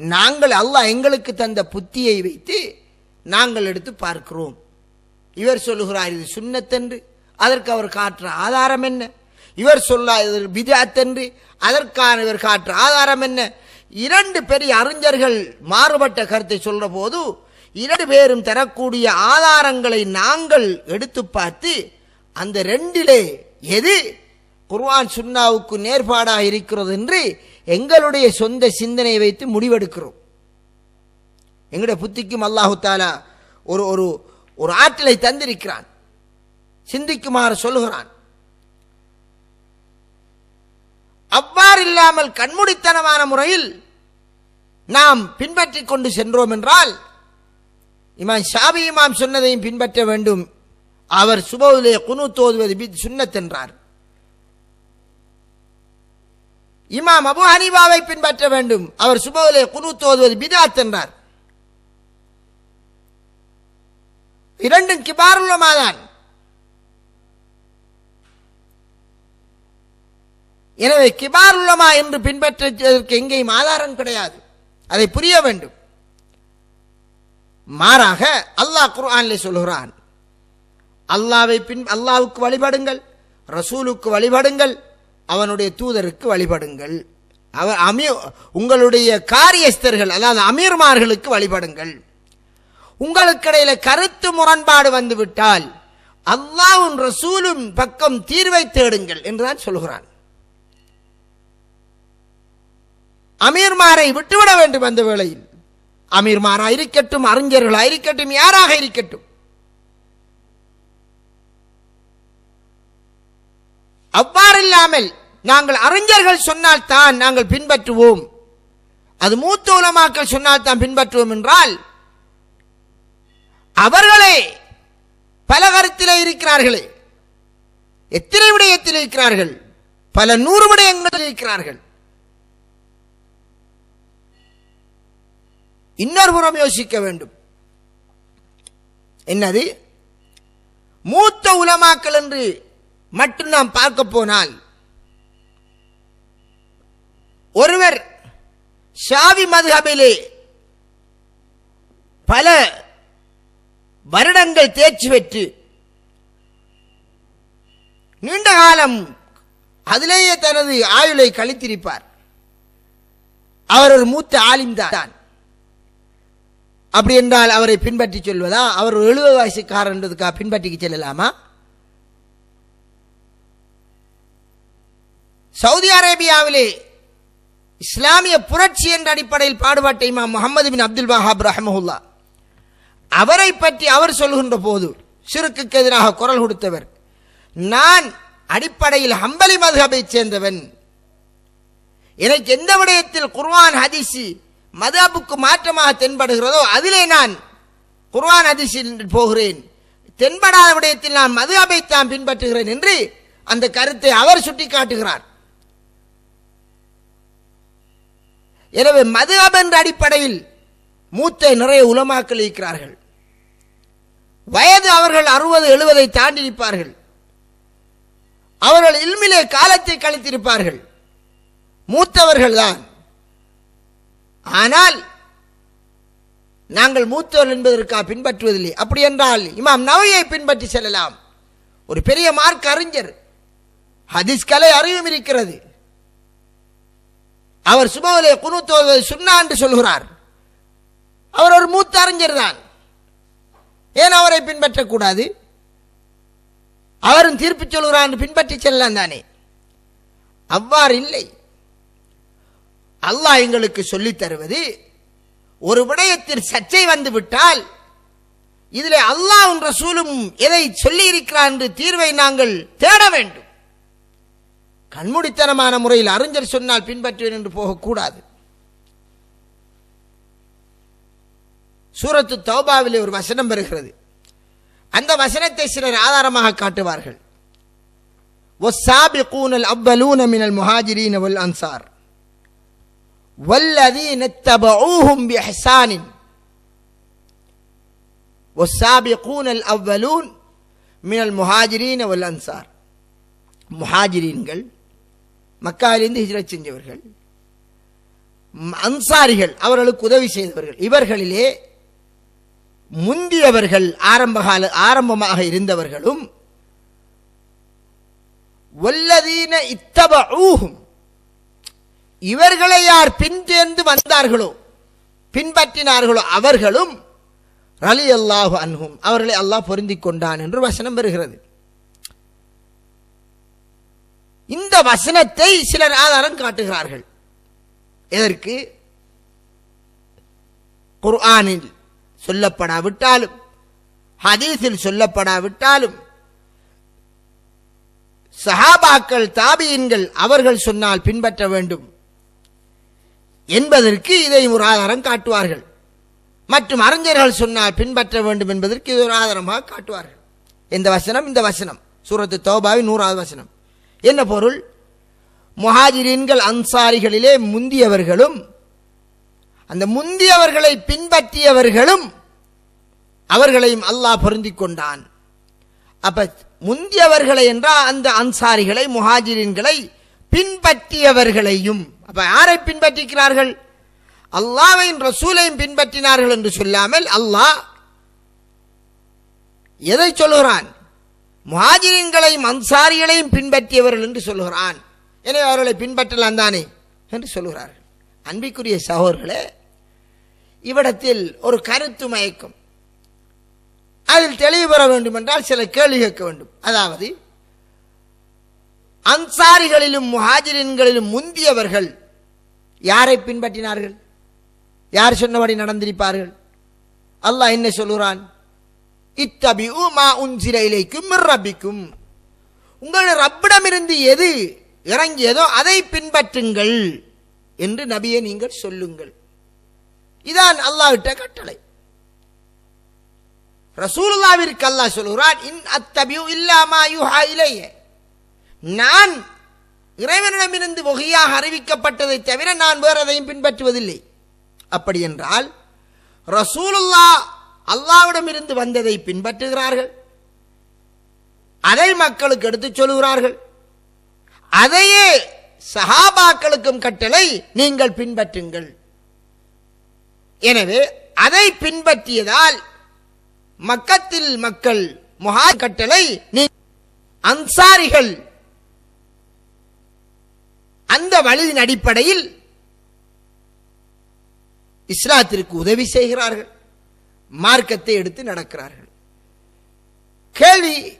நாங்கள் அல்லாஹ் எங்களுக்கு தந்த புத்தியை வைத்து நாங்கள் எடுத்து பார்க்கிறோம். இவர் சொல்லுகிறார் இது சுண்ணத்தன்று அதற்கு அவர் காற்று ஆதாரம் என்ன? இவர் சொல்லாத இது அதற்கான இவர் காற்று ஆதாரம் என்ன? இரண்டு பெரிய அறிஞர்கள் மாறுபட்ட கருத்தை சொல்ற போது இரண்டு பேரும் தரக்கூடிய ஆதாரங்களை நாங்கள் எடுத்து பார்த்து அந்த ரெண்டிலே எது குர்வான் சுன்னாவுக்கு நேர்பாடாக இருக்கிறது என்று எங்களுடைய சொந்த சிந்தனை வைத்து முடிவெடுக்கிறோம். எங்களுடைய புத்திக்கும் அல்லாஹு தாலா ஒரு ஒரு ஒரு ஆற்றலை தந்திருக்கிறான். சிந்திக்குமாறு சொல்லுகிறான். அவ்வாறு இல்லாமல் கண்மூடித்தனமான முறையில் நாம் பின்பற்றிக் கொண்டு சென்றோம் என்றால் இமாம் ஷாபி இமாம் சொன்னதையும் பின்பற்ற வேண்டும். அவர் சுபவிலே குனு தோதுவது சுண்ணத் சுன்னத் என்றார். இமாம் அபு ஹனீபாவை பின்பற்ற வேண்டும். அவர் சுபவிலே குனு தோதுவது பிதாத் என்றார். இரண்டும் கிபாருள்ளமாதான் எனவே கிபாருள்ளமா என்று பின்பற்றுவதற்கு எங்கேயும் ஆதாரம் கிடையாது. அதை புரிய வேண்டும். மாறாக அல்லாஹ் குர்ஆன்ல சொல்கிறான். அல்லாவை பின் அல்லாவுக்கு வழிபடுங்கள் ரசூலுக்கு வழிபடுங்கள் அவனுடைய தூதருக்கு வழிபடுங்கள். அவர் அமீ உங்களுடைய காரியஸ்தர்கள் அதாவது அமீர்மார்களுக்கு வழிபடுங்கள். உங்களுக்கு இடையில கருத்து முரண்பாடு வந்துவிட்டால் அல்லாவும் ரசூலும் பக்கம் தீர்வை தேடுங்கள் என்றுதான் சொல்கிறான். அமீர்மாரை விட்டுவிட வேண்டும் அந்த வேளையில். அமீர்மாரா இருக்கட்டும் அறிஞர்களா இருக்கட்டும் யாராக இருக்கட்டும். அவ்வாறில்லாமல் நாங்கள் அறிஞர்கள் சொன்னால் தான் நாங்கள் பின்பற்றுவோம். அது மூத்த உலமாக்கள் சொன்னால் தான் பின்பற்றுவோம் என்றால் அவர்களே பல கருத்திலே இருக்கிறார்களே. எத்தனை விடயத்தில் இருக்கிறார்கள்? பல நூறு விடயங்களில் இருக்கிறார்கள். இன்னொரு புறம் யோசிக்க வேண்டும். என்னது? மூத்த உலமாக்கள் என்று மட்டும் நாம் பார்க்க போனால் ஒருவர் ஷாவி மதுஹபிலே பல வருடங்கள் தேர்ச்சி பெற்று நீண்ட காலம் அதிலேயே தனது ஆயுளை கழித்திருப்பார். அவர் ஒரு மூத்த ஆலிம் தான். அப்படி என்றால் அவரை பின்பற்றி சொல்வதா? அவர் ஒரு எழுபது வயசுக்காரன்றதுக்காக பின்பற்றி செல்லலாமா? சவுதி அரேபியாவிலே இஸ்லாமிய புரட்சி என்ற அடிப்படையில் பாடுபட்ட இமாம் முகமது பின் அப்துல் வஹாப் ரஹமஹுல்லா. அவரை பற்றி அவர் சொல்கின்ற போது சிறுக்குக்கு எதிராக குரல் கொடுத்தவர் நான் அடிப்படையில் ஹம்பலி மதுஹபை சேர்ந்தவன். எனக்கு எந்த விடயத்தில் குர்வான் ஹதீஸி மதாபுக்கு மாற்றமாக தென்படுகிறதோ அதிலே நான் குர்வான் ஹதீஸில் போகிறேன். தென்படாத விடயத்தில் நான் மதுஹபை தான் பின்பற்றுகிறேன் என்று அந்த கருத்தை அவர் சுட்டிக்காட்டுகிறார். எனவே மதுஹப் என்ற அடிப்படையில் மூத்த நிறைய உலமாக்கள் இருக்கிறார்கள். வயது அவர்கள் அறுபது எழுபதை தாண்டி இருப்பார்கள் அவர்கள் இல்மிலே காலத்தை கழித்திருப்பார்கள். மூத்தவர்கள் தான். ஆனால் நாங்கள் மூத்தவர்கள் என்பதற்காக பின்பற்றுவதில்லை. அப்படி என்றால் இமாம் நவையை பின்பற்றி செல்லலாம். ஒரு பெரிய மார்க் அறிஞர். ஹதீஸ் கலை அறிவும் இருக்கிறது. அவர் சுபவலை குணுத்துவதை சுண்ணா என்று சொல்கிறார். அவர் ஒரு மூத்த அறிஞர் தான். ஏன் அவரை பின்பற்றக்கூடாது? அவரும் தீர்ப்பு சொல்கிறார் என்று பின்பற்றி செல்லலாம் தானே. அவ்வாறு இல்லை. அல்லாஹ் எங்களுக்கு சொல்லித் தருவது ஒரு விடயத்தில் சர்ச்சை வந்து விட்டால் இதில் அல்லாஹ் ரசூலும் எதை சொல்லி இருக்கிறார் என்று தீர்வை நாங்கள் தேட வேண்டும். கண்மூடித்தனமான முறையில் அறிஞர் சொன்னால் பின்பற்றுவேன் என்று போகக்கூடாது சூரத்து தௌபாவிலே ஒரு வசனம் வருகிறது அந்த வசனத்தை சிலர் ஆதாரமாக காட்டுவார்கள் والسابقون الأولون من المهاجرين والأنصار والذين اتبعوهم بإحسان والسابقون الأولون من المهاجرين والأنصار முஹாஜிரீன்கள் மக்காலிருந்து ஹிஜ்ரத் செஞ்சவர்கள் அன்சாரிகள் அவர்களுக்கு உதவி செய்தவர்கள். இவர்களிலே முந்தியவர்கள் ஆரம்பகால ஆரம்பமாக இருந்தவர்களும் வல்லதீன இத்தபூஹும் இவர்களை யார் பின்தேர்ந்து வந்தார்களோ பின்பற்றினார்களோ அவர்களும் ரலி அல்லாஹு அன்ஹும் அவர்களை அல்லாஹ் பொருந்திக் கொண்டான் என்று வசனம் வருகிறது. இந்த வசனத்தை சிலர் ஆதாரம் காட்டுகிறார்கள். எதற்கு? குர்ஆனில் சொல்லப்படாவிட்டாலும் ஹதீஸில் சொல்லப்படாவிட்டாலும் சஹாபாக்கள் தாபியின்கள் அவர்கள் சொன்னால் பின்பற்ற வேண்டும் என்பதற்கு இதை ஒரு ஆதாரம் காட்டுவார்கள். மற்றும் அறிஞர்கள் சொன்னால் பின்பற்ற வேண்டும் என்பதற்கு இது ஒரு ஆதாரமாக காட்டுவார்கள். இந்த வசனம்? இந்த வசனம். சூரத்து தௌபாவின் நூறாவது வசனம். என்ன பொருள்? முஹாஜிரீன்கள் அன்சாரிகளிலே முந்தியவர்களும் அந்த முந்தியவர்களை பின்பற்றியவர்களும் அவர்களையும் அல்லாஹ் பொருந்திக் கொண்டான். அப்ப முந்தியவர்களை என்றால் அந்த அன்சாரிகளை முஹாஜிரின்களை பின்பற்றியவர்களையும் அப்ப யாரை பின்பற்றிக்கிறார்கள்? அல்லாவையும் ரசூலையும் பின்பற்றினார்கள் என்று சொல்லாமல் அல்லாஹ் எதை சொல்லுகிறான்? முஹாஜிரின்களையும் அன்சாரிகளையும் பின்பற்றியவர்கள் என்று சொல்லுகிறான். எனவே அவர்களை பின்பற்றலாம் தானே என்று சொல்லுகிறார்கள். அன்பிக்குரிய சகோதர்களே இவ்விடத்தில் ஒரு கருத்து மயக்கம். அதில் தெளிவு பெற வேண்டும் என்றால் சில கேள்வி கேட்க வேண்டும். அதாவது அன்சாரிகளிலும் முஹாஜிரின்களிலும் முந்தியவர்கள் யாரை பின்பற்றினார்கள்? யார் சொன்னபடி நடந்திருப்பார்கள்? அல்லாஹ் என்ன சொல்கிறான் இத்தபி மா உன்சில இலைக்கும் மிர் உங்கள் ரப்பிடமிருந்து எது இறங்கியதோ அதை பின்பற்றுங்கள் என்று நபியை நீங்கள் சொல்லுங்கள். இதான் அல்லாவிட்ட கட்டளை. ரசூலுல்லாவிற்கு அல்லாஹ் சொல்லுகிறான் இன் அத்தபியு இல்லாமா யுஹா இலையே. நான் இறைவனிடமிருந்து வகையாக அறிவிக்கப்பட்டதை தவிர நான் வேறு எதையும் பின்பற்றுவதில்லை. அப்படி என்றால் ரசூலுல்லா அல்லாவிடமிருந்து வந்ததை பின்பற்றுகிறார்கள். அதை மக்களுக்கு எடுத்துச் சொல்கிறார்கள் அதையே சஹாபாக்களுக்கும் கட்டளை நீங்கள் பின்பற்றுங்கள். எனவே அதை பின்பற்றியதால் மக்கத்தில் மக்கள் முகா கட்டளை நீ அன்சாரிகள் அந்த வழியின் அடிப்படையில் இஸ்லாத்திற்கு உதவி செய்கிறார்கள். மார்க்கத்தை எடுத்து நடக்கிறார்கள். கேள்வி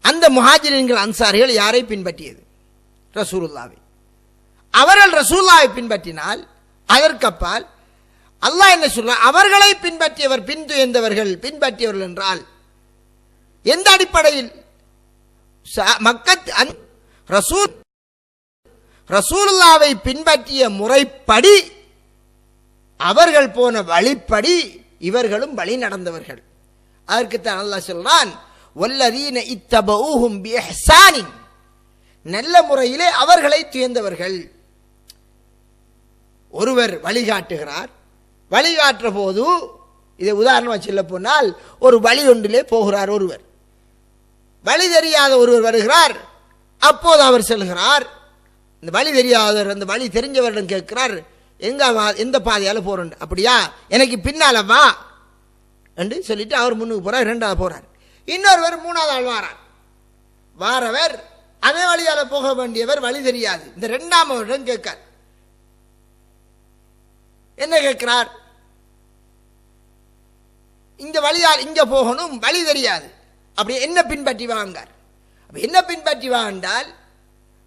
அந்த முஹாஜிரின்கள் அன்சாரிகள் யாரை பின்பற்றியது? ரசூலுல்லாவை. அவர்கள் ரசூல்லாவை பின்பற்றினால் அதற்கப்பால் அல்லாஹ் என்ன சொல்ற அவர்களை பின்பற்றியவர் பின்துயர்ந்தவர்கள் பின்பற்றியவர்கள் என்றால் எந்த அடிப்படையில்? ச- மக்கத் அன்- ரசூல் ரசூலுல்லாவை பின்பற்றிய முறைப்படி அவர்கள் போன வழிப்படி இவர்களும் வழி நடந்தவர்கள். அதற்குத்தான் நல்லா சொல்றான் வல்லதீன இத்தபூஹும் பிஹ்சானின் நல்ல முறையிலே அவர்களை துயர்ந்தவர்கள். ஒருவர் வழிகாட்டுகிறார். வழிகாட்டுற போது இதை உதாரணமாக சொல்ல போனால் ஒரு வழி ஒன்றிலே போகிறார் ஒருவர். வழி தெரியாத ஒருவர் வருகிறார். அப்போது அவர் செல்கிறார் இந்த வழி தெரியாதவர் அந்த வழி தெரிஞ்சவரிடம் கேட்கிறார் எங்கள் வா- எந்த பாதையால் போகிறோம் அப்படியா? எனக்கு பின்னால் வா. என்று சொல்லிட்டு அவர் முன்னுக்கு போகிறார் ரெண்டாவது போகிறார் இன்னொருவர் மூணாவது ஆள் வாரார். வாரவர் அதே வழியால் போக வேண்டியவர் வழி தெரியாது. இந்த ரெண்டாம் அவரிடம் கேட்கார். என்ன கேட்கிறார்? இந்த வழியால் இங்கே போகணும் வழி தெரியாது. அப்படி என்ன பின்பற்றி வாங்கார்? என்ன பின்பற்றி வாண்டால்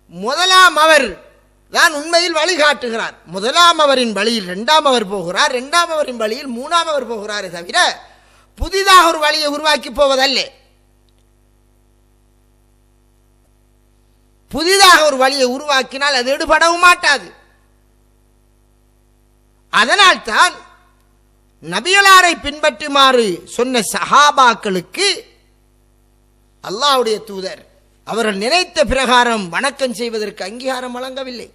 முதலாம் அவர் தான் உண்மையில் வழிகாட்டுகிறார் முதலாம் அவரின் வழியில் ரெண்டாம் அவர் போகிறார். இரண்டாம் அவரின் வழியில் மூணாம் அவர் போகிறாரே தவிர புதிதாக ஒரு வழியை உருவாக்கி போவதல்ல. புதிதாக ஒரு வழியை உருவாக்கினால் அது எடுபடவும் மாட்டாது. அதனால்தான் நபியலாரை பின்பற்றுமாறு சொன்ன சஹாபாக்களுக்கு அல்லாவுடைய தூதர் அவர்கள் நினைத்த பிரகாரம் வணக்கம் செய்வதற்கு அங்கீகாரம் வழங்கவில்லை.